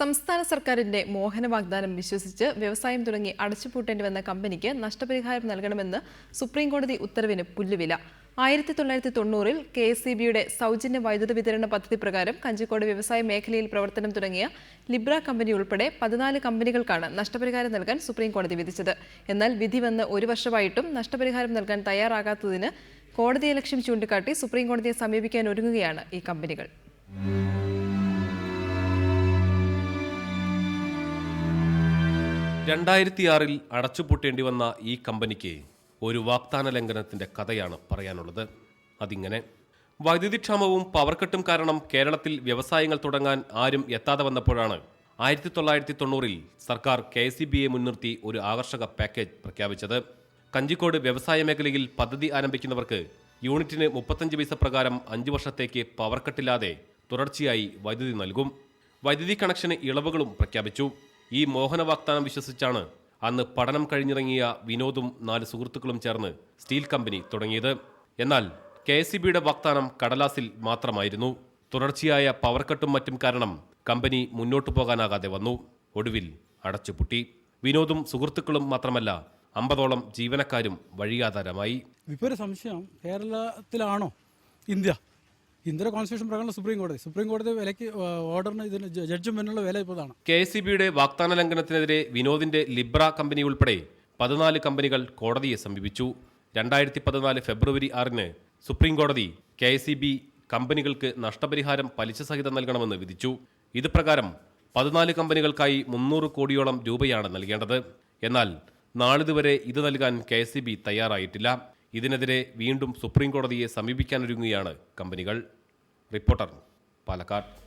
സംസ്ഥാന സർക്കാരിന്റെ മോഹന വാഗ്ദാനം വിശ്വസിച്ച് വ്യവസായം തുടങ്ങി അടച്ചുപൂട്ടേണ്ടി വന്ന കമ്പനിക്ക് നഷ്ടപരിഹാരം നൽകണമെന്ന് സുപ്രീംകോടതി ഉത്തരവിന് പുല്ലുവില. ആയിരത്തി തൊള്ളായിരത്തി തൊണ്ണൂറിൽ കെ എസ് സി ബിയുടെ സൗജന്യ വൈദ്യുത വിതരണ പദ്ധതി പ്രകാരം കഞ്ചിക്കോട് വ്യവസായ മേഖലയിൽ പ്രവർത്തനം തുടങ്ങിയ ലിബ്ര കമ്പനി ഉൾപ്പെടെ പതിനാല് കമ്പനികൾക്കാണ് നഷ്ടപരിഹാരം നൽകാൻ സുപ്രീംകോടതി വിധിച്ചത്. എന്നാൽ വിധി വന്ന് ഒരു വർഷമായിട്ടും നഷ്ടപരിഹാരം നൽകാൻ തയ്യാറാകാത്തതിന് കോടതിയെ ലക്ഷ്യം ചൂണ്ടിക്കാട്ടി സുപ്രീംകോടതിയെ സമീപിക്കാൻ ഒരുങ്ങുകയാണ് ഈ കമ്പനികൾ. രണ്ടായിരത്തിയാറിൽ അടച്ചുപൂട്ടേണ്ടി വന്ന ഈ കമ്പനിക്ക് ഒരു വാഗ്ദാന ലംഘനത്തിന്റെ കഥയാണ് പറയാനുള്ളത്. അതിങ്ങനെ. വൈദ്യുതി ക്ഷാമവും പവർ കട്ടും കാരണം കേരളത്തിൽ വ്യവസായങ്ങൾ തുടങ്ങാൻ ആരും എത്താതെ വന്നപ്പോഴാണ് ആയിരത്തി തൊള്ളായിരത്തി തൊണ്ണൂറിൽ സർക്കാർ കെ സി ബിയെ മുൻനിർത്തി ഒരു ആകർഷക പാക്കേജ് പ്രഖ്യാപിച്ചത്. കഞ്ചിക്കോട് വ്യവസായ മേഖലയിൽ പദ്ധതി ആരംഭിക്കുന്നവർക്ക് യൂണിറ്റിന് മുപ്പത്തഞ്ച് പൈസ പ്രകാരം അഞ്ച് വർഷത്തേക്ക് പവർക്കട്ടില്ലാതെ തുടർച്ചയായി വൈദ്യുതി നൽകും. വൈദ്യുതി കണക്ഷന് ഇളവുകളും പ്രഖ്യാപിച്ചു. ഈ മോഹന വാഗ്ദാനം വിശ്വസിച്ചാണ് അന്ന് പഠനം കഴിഞ്ഞിറങ്ങിയ വിനോദും നാല് സുഹൃത്തുക്കളും ചേർന്ന് സ്റ്റീൽ കമ്പനി തുടങ്ങിയത്. എന്നാൽ കെ എസ് ബിയുടെ വാഗ്ദാനം കടലാസിൽ മാത്രമായിരുന്നു. തുടർച്ചയായ പവർ കട്ടും മറ്റും കാരണം കമ്പനി മുന്നോട്ടു പോകാനാകാതെ വന്നു. ഒടുവിൽ അടച്ചുപൂട്ടി. വിനോദും സുഹൃത്തുക്കളും മാത്രമല്ല അമ്പതോളം ജീവനക്കാരും വഴിയാധാരമായി. ഇപ്പോൾ സംശയം കേരളത്തിലാണോ ഇന്ത്യ? ഇന്ത്യയുടെ കോൺസ്റ്റിറ്റ്യൂഷൻ പ്രകാരം സുപ്രീം കോടതി. സുപ്രീം കോടതി വിലയ്ക്ക് ഓർഡറിന് ഇതിന് ജഡ്ജ്മെന്റിനുള്ള വില ഇപ്പോൾ ഇതാണ് കെ എസ് ബിയുടെ വാഗ്ദാന ലംഘനത്തിനെതിരെ വിനോദിന്റെ ലിബ്ര കമ്പനി ഉൾപ്പെടെ പതിനാല് കമ്പനികൾ കോടതിയെ സമീപിച്ചു. രണ്ടായിരത്തി പതിനാല് ഫെബ്രുവരി ആറിന് സുപ്രീം കോടതി കെ എസ് ബി കമ്പനികൾക്ക് നഷ്ടപരിഹാരം പലിശ സഹിതം നൽകണമെന്ന് വിധിച്ചു. ഇത് പ്രകാരം പതിനാല് കമ്പനികൾക്കായി മുന്നൂറ് കോടിയോളം രൂപയാണ് നൽകേണ്ടത്. എന്നാൽ നാളിതുവരെ ഇത് നൽകാൻ കെ എസ് ബി തയ്യാറായിട്ടില്ല. ഇതിനെതിരെ വീണ്ടും സുപ്രീം കോടതിയെ സമീപിക്കാനൊരുങ്ങുകയാണ് കമ്പനികൾ. റിപ്പോർട്ടർ പാലക്കാട്.